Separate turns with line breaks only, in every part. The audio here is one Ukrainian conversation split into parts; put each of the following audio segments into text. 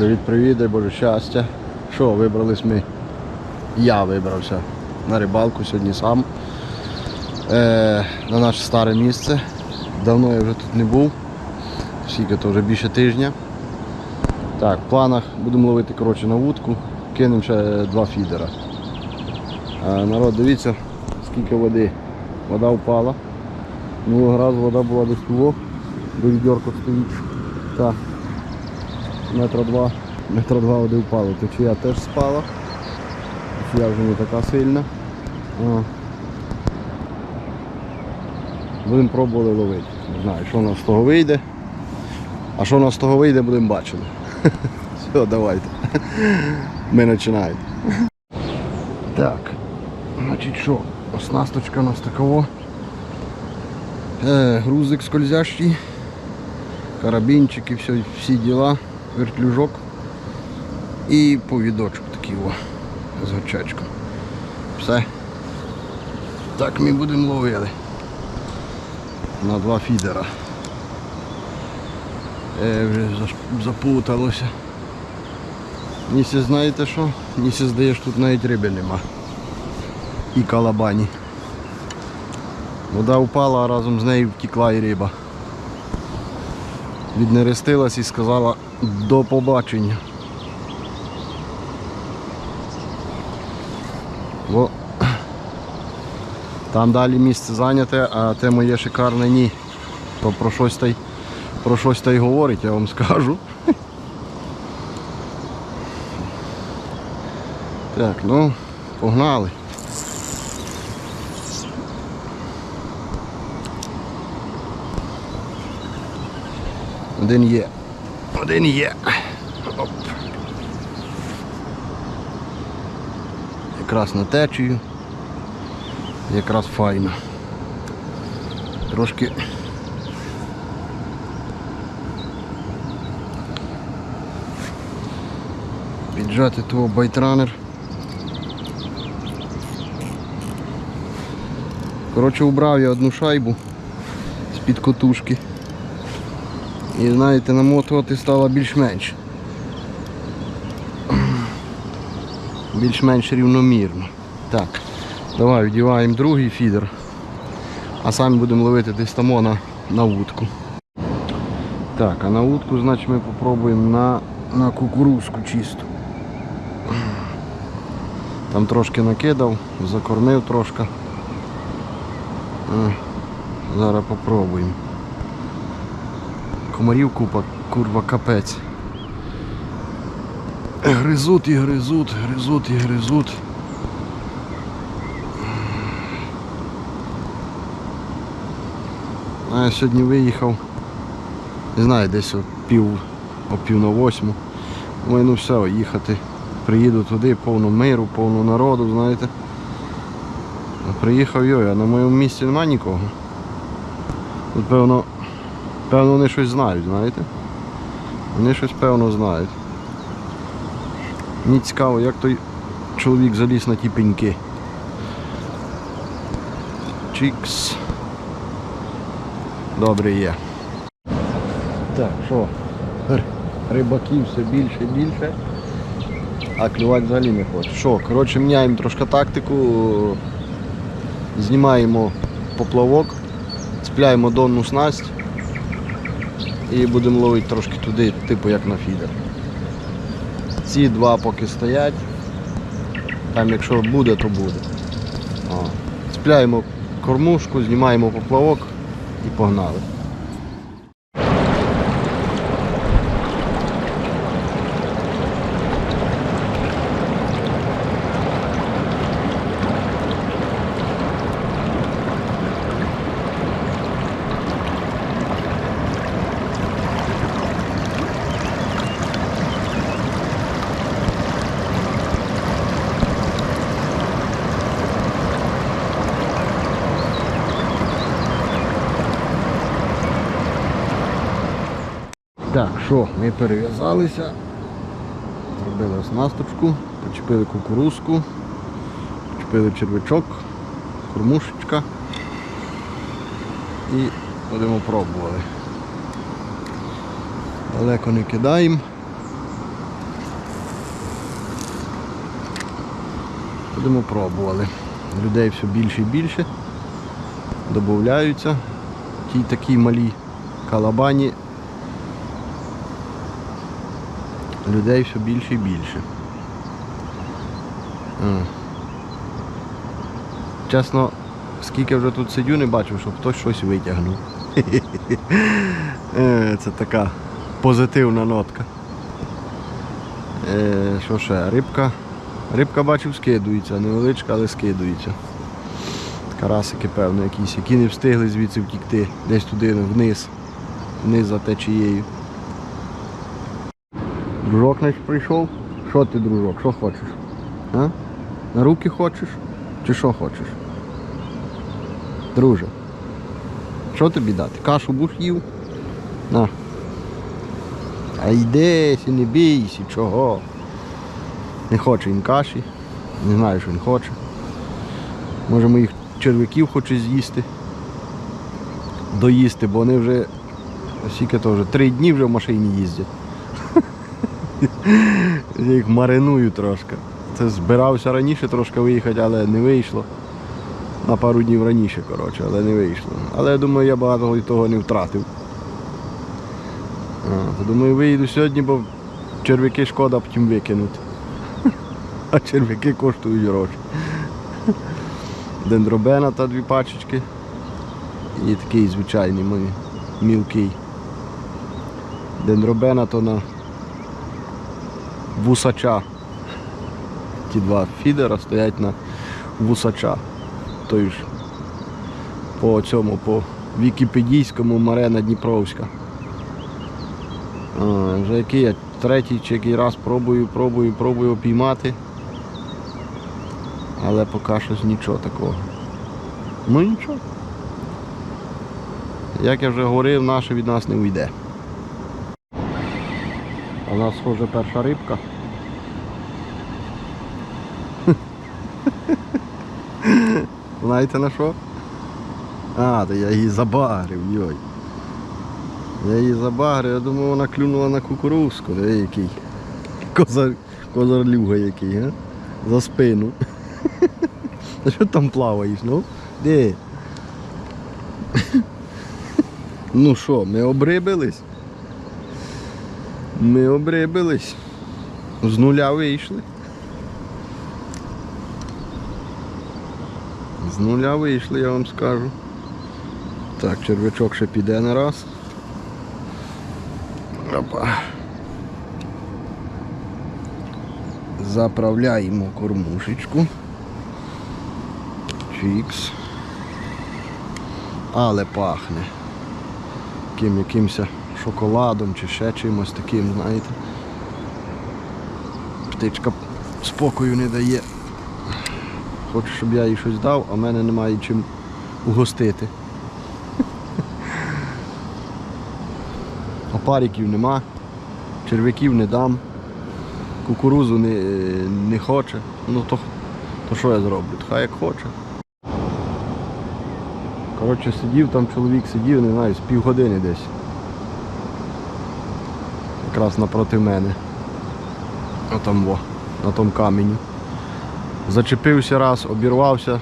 Привіт-привіт, дай Боже щастя. Що, вибрались ми? Я вибрався на рибалку сьогодні сам. Е, на наше старе місце. Давно я вже тут не був. Скільки то вже більше тижня. Так, в планах будемо ловити коротше, на вудку, кинемо ще два фідера. А, народ, дивіться, скільки води. Вода впала. Минулого разу вода була десь того, до відьорку стоїть. Так, метра два, метра два води впало. Течія теж спала. Течія вже не така сильна. О. Будемо пробувати ловити. Не знаю, що у нас з того вийде. А що у нас з того вийде, будемо бачити. Все, давайте. Ми починаємо. Так. Значить що, оснасточка у нас такого. Е, грузик скользящий, карабінчики, все, всі діла, вертлюжок і повідочок такий о, з гачечком. Все. Так ми будемо ловили. На два фідера. Е, вже запуталося. Ніси знаєте що? Ніси здаєш, тут навіть риби нема. І калабані. Вода впала, а разом з нею втекла і риба. Віднерестилась і сказала до побачення. Бо там далі місце зайняте, а те моє шикарне ні. То про щось та й про щось та й говорить, я вам скажу. Так, ну, погнали. Один є. Один є. Оп. Якраз на течію. Якраз файно. Трошки. Піджати того байтранер. Коротше, убрав я одну шайбу з-під котушки. І знаєте, намотувати стало більш-менш. Більш-менш рівномірно. Так, давай вдіваємо другий фідер, а самі будемо ловити десь тамо на, вудку. Так, а на вудку, значить, ми попробуємо на, на кукурузку чисту. Там трошки накидав, закормив трошки. Е, Зараз попробуємо. Комарів купа, курва капець. Гризуть і гризуть, гризуть і гризуть. А я сьогодні виїхав, не знаю, десь о пів, о пів на восьму. Думаю, ну все, їхати. Приїду туди, повно миру, повно народу, знаєте. Приїхав йой, а на моєму місці немає нікого. Тут певно Певно вони щось знають, знаєте? Вони щось певно знають. Мені цікаво, як той чоловік заліз на ті пеньки. Чікс. Добре є. Так, що? Рибаків все більше і більше. А клювати взагалі не хоче. Що, коротше, міняємо трошки тактику. Знімаємо поплавок, цепляємо донну снасть і будемо ловити трошки туди, типу як на фідер. Ці два поки стоять. Там якщо буде, то буде. О. Цепляємо кормушку, знімаємо поплавок і погнали. Що, ми перев'язалися, зробили оснасточку, почепили кукурузку, почепили червячок, кормушечка і будемо пробувати. Далеко не кидаємо. Будемо пробували. Людей все більше і більше. Додаються Тій такі малі калабані Людей все більше і більше. Чесно, скільки вже тут сидю, не бачив, щоб хтось щось витягнув. Е, Це така позитивна нотка. Е, Що ще? Рибка. Рибка бачив скидується, невеличка, але скидується. Карасики, певно, якісь, які не встигли звідси втікти. Десь туди вниз. Вниз за течією. Дружок значить прийшов. Що ти, дружок, що хочеш? А? На руки хочеш? Чи що хочеш? Друже. Що тобі дати? Кашу будеш їв? На. А йди, сі, не бійся, чого? Не хоче він каші. Не знаю, що він хоче. Може моїх червяків хоче з'їсти. Доїсти, бо вони вже скільки то вже три дні вже в машині їздять. Я їх мариную трошки. Це збирався раніше трошки виїхати, але не вийшло. На пару днів раніше, коротше, але не вийшло. Але я думаю, я багато того не втратив. А, думаю, виїду сьогодні, бо черв'яки шкода потім викинути. А черв'яки коштують гроші. Дендробена та дві пачечки. І такий звичайний мій, мілкий. Дендробена то на вусача. Ті два фідера стоять на вусача. Той ж по цьому, по вікіпедійському Марена Дніпровська. Вже який я третій чи який раз пробую, пробую, пробую опіймати. Але поки щось нічого такого. Ну нічого. Як я вже говорив, наше від нас не уйде. У нас схоже перша рибка. Знаєте на що? А, то я її забагрив, йой. Я її забагрив, я думав, вона клюнула на кукурузку, де який. Козар, козарлюга який, а? За спину. Та що там плаваєш, ну? Де? Ну що, ми обрибились? Ми обрибились. З нуля вийшли. Нуля вийшли, я вам скажу. Так, червячок ще піде на раз. Опа. Заправляємо кормушечку. Чікс. Але пахне. Яким якимось шоколадом чи ще чимось таким, знаєте. Птичка спокою не дає. Хоче, щоб я їй щось дав, а в мене немає чим угостити. Опариків нема, черв'яків не дам, кукурузу не, не хоче. Ну то, то що я зроблю? Хай як хоче. Коротше, сидів, там чоловік сидів, не знаю, з півгодини десь. Якраз напроти мене. Отам во, на тому камені. Зачепився раз, обірвався,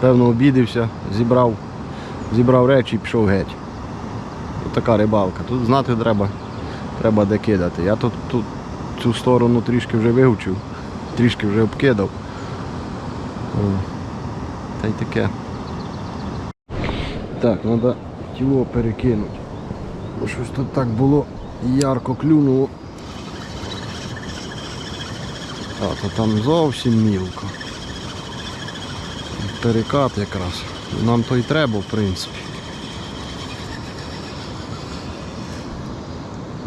певно обідився, зібрав, зібрав речі і пішов геть. Ось така рибалка. Тут знати треба, треба де кидати. Я тут, тут цю сторону трішки вже вивчив, трішки вже обкидав. Та й таке. Так, треба тіло перекинути. Щось тут так було ярко клюнуло. А, то там зовсім мілко. Перекат якраз. Нам то й треба, в принципі.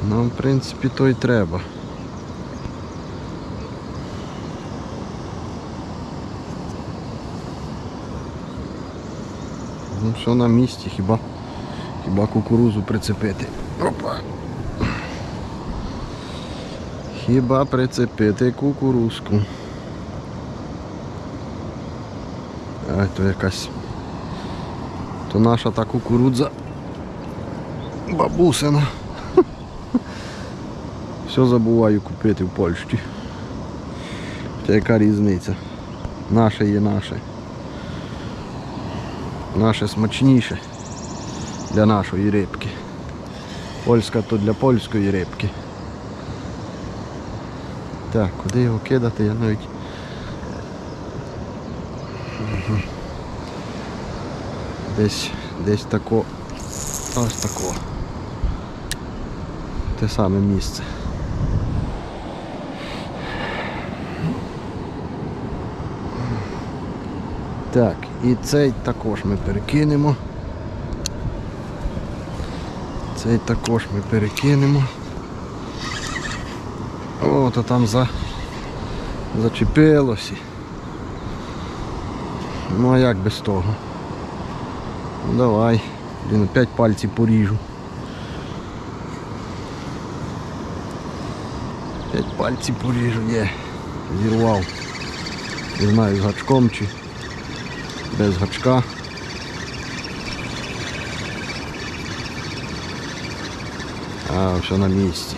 Нам, в принципі, то й треба. Ну, все на місці, хіба, хіба кукурузу прицепити. Опа. Хіба прицепити кукурузку. А, то якась. То наша та кукурудза бабусина. Все забуваю купити в Польщі. Хоча яка різниця? Наше є наше. Наше смачніше для нашої рибки. Польська то для польської рибки. Так, куди його кидати, я навіть. Десь, десь тако. Ось тако. Те саме місце. Так, і цей також ми перекинемо. Цей також ми перекинемо. О, то там за... зачепилося. Ну а як без того? Ну давай. Блін, опять пальці поріжу. П'ять пальці поріжу, є. Зірвав. Не знаю, з гачком чи без гачка. А, все на місці.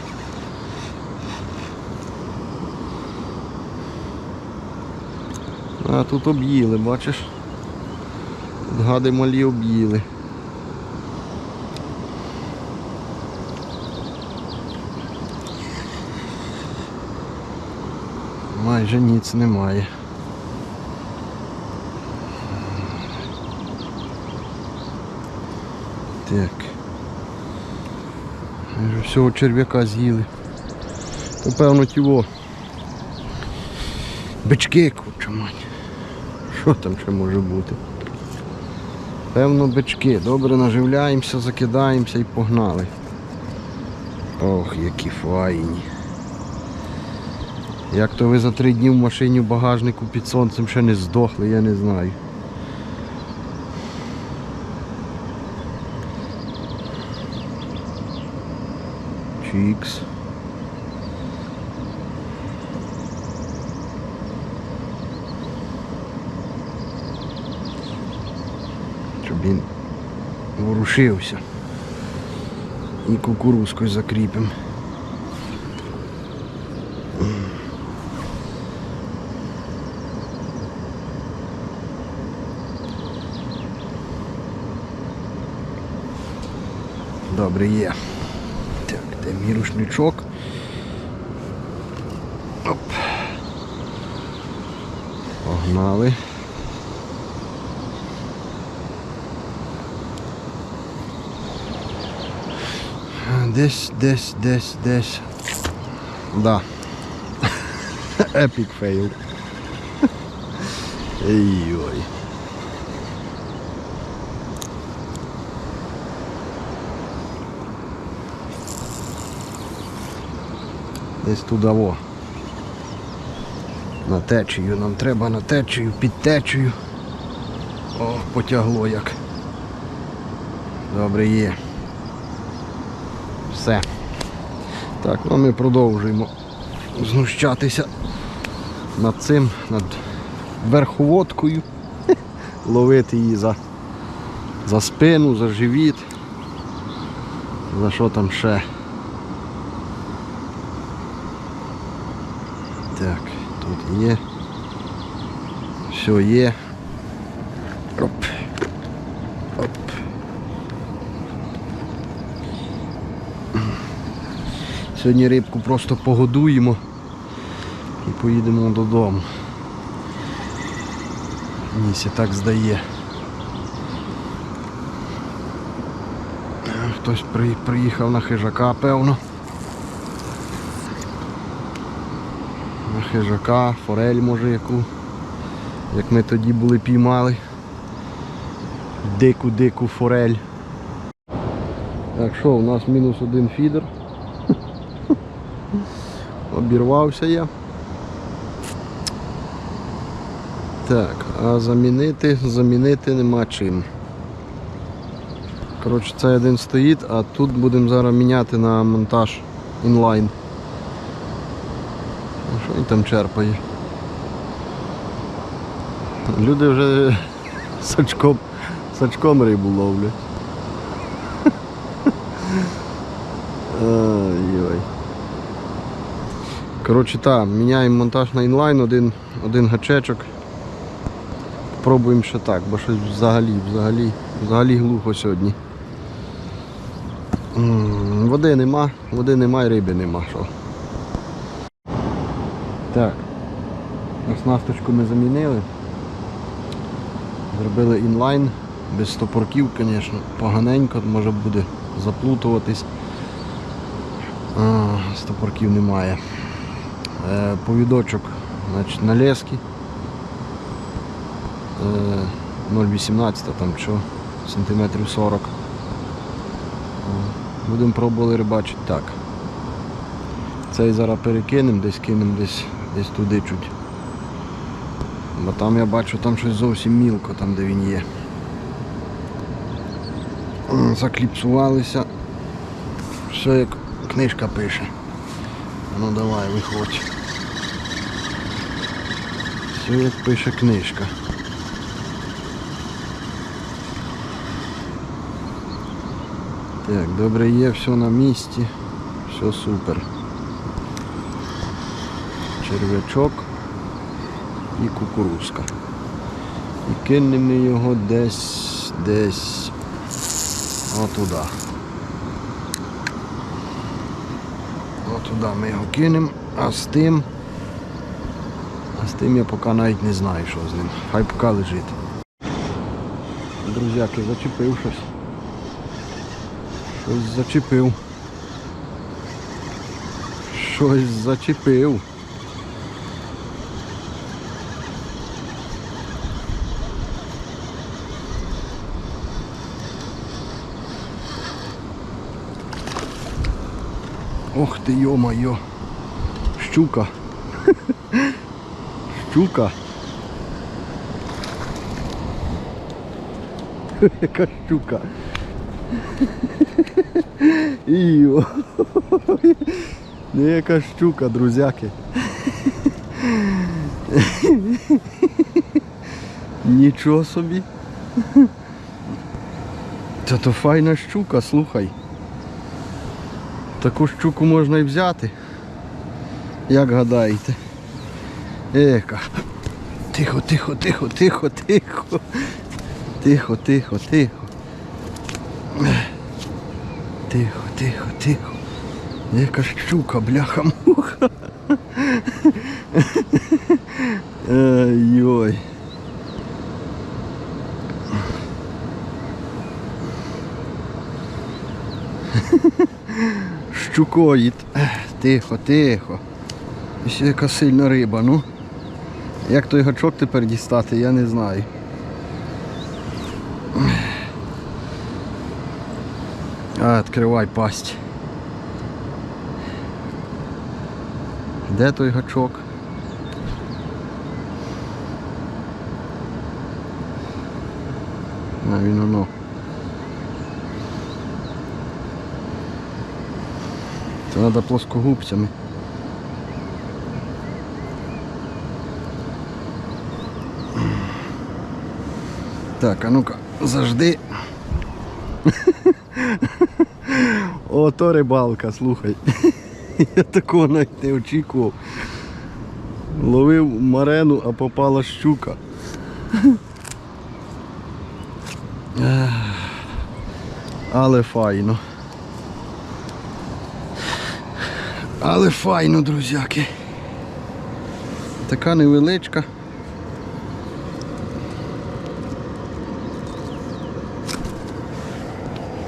А тут об'їли, бачиш? Тут Гади малі об'їли. Майже ніц немає. Так. Вже всього черв'яка з'їли. То певно тіво. Бички куча мать. Що там ще може бути? Певно бички. Добре наживляємося, закидаємося і погнали. Ох, які файні. Як то ви за три дні в машині в багажнику під сонцем ще не здохли, я не знаю. Чікс. Щоб він ворушився. І кукурузкою закріпимо. Добре є. Так, де мій рушничок? Оп. Погнали. Десь, десь, десь, десь. Да. Epic fail. Ой-ой. Десь туди во. На течію. Нам треба на течію, під течію. О, потягло як. Добре є. Все. Так, ну ми продовжуємо знущатися над цим, над верховодкою. Ловити її за, за спину, за живіт. За що там ще? Так, тут є. Все є. Сьогодні рибку просто погодуємо і поїдемо додому. Місі так здає. Хтось при- приїхав на хижака, певно. На хижака, форель може яку. Як ми тоді були піймали. Дику-дику форель. Так що, у нас мінус один фідер. Обірвався я. Так, а замінити, замінити нема чим. Коротше, це один стоїть, а тут будемо зараз міняти на монтаж інлайн. Ну, Що він там черпає? Люди вже сачком, сачком рибу ловлять. Коротше, так, міняємо монтаж на інлайн, один, один гачечок Попробуємо ще так, бо щось взагалі, взагалі, взагалі глухо сьогодні. Води нема, води нема і риби нема. Що. Так. Оснасточку ми замінили. Зробили інлайн, без стопорків, звісно, поганенько, може буде заплутуватись. А, стопорків немає. Е, повідочок значить, на лески. Е, 0,18 там що, сантиметрів 40. Е, Будемо пробувати рибачити так. Цей зараз перекинемо, десь кинемо десь, десь туди чуть. Бо там я бачу там щось зовсім мілко, там де він є. Закліпсувалися. Все як книжка пише. Ну давай, виходь. Все як пише книжка. Так, добре є, все на місці, все супер. Червячок і кукурузка. І кинемо його десь, десь отуда. Отуда ми його кинемо, а з тим, а з тим я поки навіть не знаю, що з ним. Хай поки лежить. Друзяки, зачепив щось. Щось зачепив. Щось зачепив. Ох ти йо-моє. Щука. Щука. Яка щука. Іо. Ну, яка щука, друзяки. Нічого собі. Та то файна щука, слухай. Таку щуку можна і взяти. Як гадаєте? Ека. Тихо, тихо, тихо, тихо, тихо. Тихо, тихо, тихо. Тихо, тихо, тихо. Яка щука, бляха муха. Щукоїд. Тихо, тихо. Ще яка сильна риба, ну. Як той гачок тепер дістати, я не знаю. А, відкривай пасть. Де той гачок? А він оно. Треба плоскогубцями. Так, а ну-ка, завжди. О, то рибалка, слухай. Я такого навіть не очікував. Ловив марену, а попала щука. Але файно. Але файно, друзяки. Така невеличка.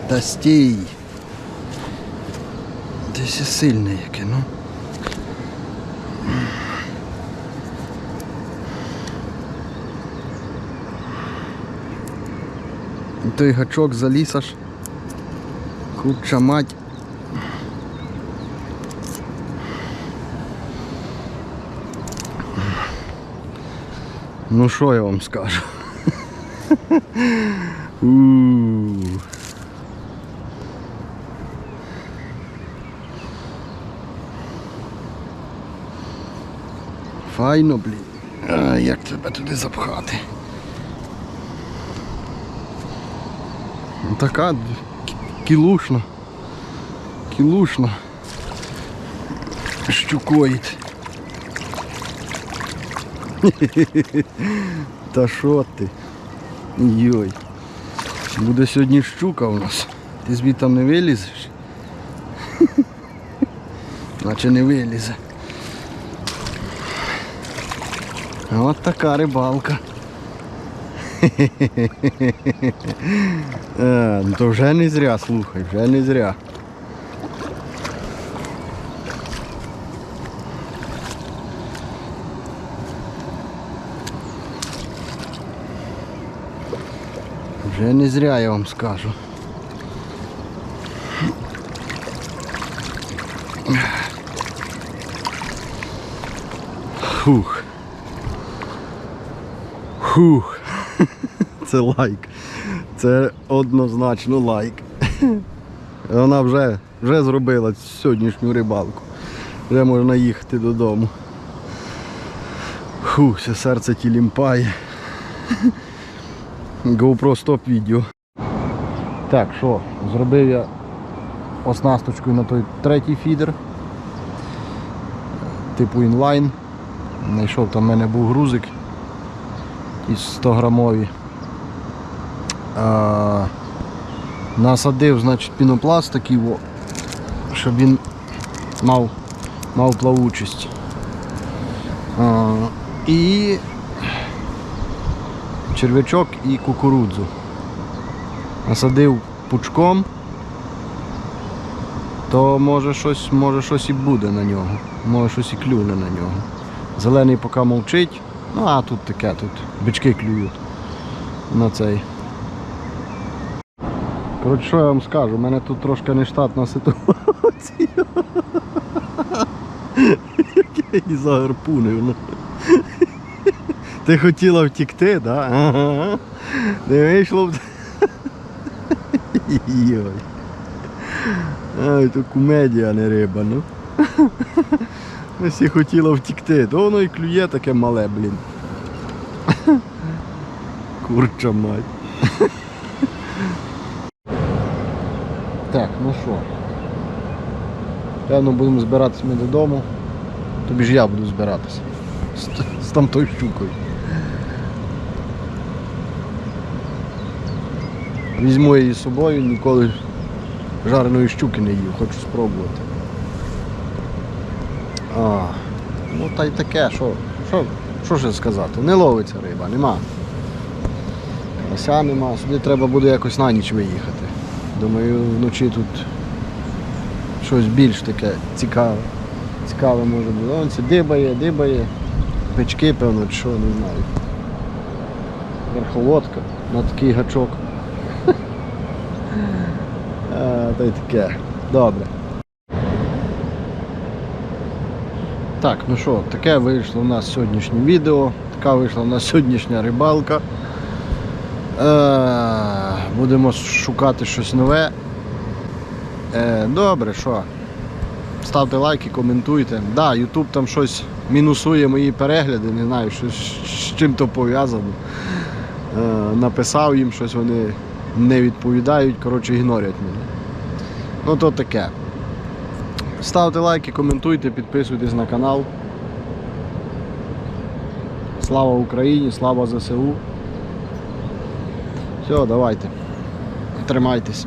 Та стій. Десь сильне яке, ну. Той гачок заліз аж. Куча мать. Ну що я вам скажу? Файно, блін. А, як тебе туди запхати? Ну, Така кілушна. Кілушна. Щукоїд. Та що ти? Йой. Буде сьогодні щука у нас. Ти звідти не вилізеш? Наче не вилізе. От така рибалка. Е, ну то вже не зря, слухай, вже не зря. Вже не зря я вам скажу. Фух. Фух. Це лайк. Це однозначно лайк. Вона вже, вже зробила сьогоднішню рибалку. Вже можна їхати додому. Фух, все серце тілімпає. GoPro стоп відео. Так, що, зробив я оснасточкою на той третій фідер. Типу інлайн. Знайшов там в мене був грузик із 100 грамові. А, насадив, значить, пінопласт такий, во, щоб він мав, мав плавучість. А, і червячок і кукурудзу. Насадив пучком, то може щось, може щось і буде на нього. Може щось і клюне на нього. Зелений поки мовчить, ну а тут таке, тут бички клюють на цей. Коротше, що я вам скажу, у мене тут трошки нештатна ситуація. Як я її загарпунив. Ти хотіла втікти? Да? Не вийшло б. Ай, то комедія, а не риба, ну. Ми всі хотіла втікти, то воно і клює таке мале, блін. Курча мать. Так, ну що. Певно будемо збиратися ми додому. Тобі ж я буду збиратися. З, з тамтою щукою. Візьму її з собою, ніколи жареної щуки не їв, хочу спробувати. А, ну та й таке, що, що, що ще сказати? Не ловиться риба, нема. Карася нема, сюди треба буде якось на ніч виїхати. Думаю, вночі тут щось більш таке цікаве. Цікаве може бути. Вон це дибає, дибає. Печки, певно, що, не знаю. Верховодка на такий гачок. А, Та й таке. Добре. Так, ну що, таке вийшло у нас сьогоднішнє відео, така вийшла у нас сьогоднішня рибалка. Е, будемо шукати щось нове. Е, добре, що? Ставте лайки, коментуйте. Да, YouTube там щось мінусує мої перегляди, не знаю, що, з чим то пов'язано. Е, написав їм щось, вони не відповідають, коротше, ігнорять мене. Ну то таке. Ставте лайки, коментуйте, підписуйтесь на канал. Слава Україні, слава ЗСУ. Все, давайте. Тримайтесь.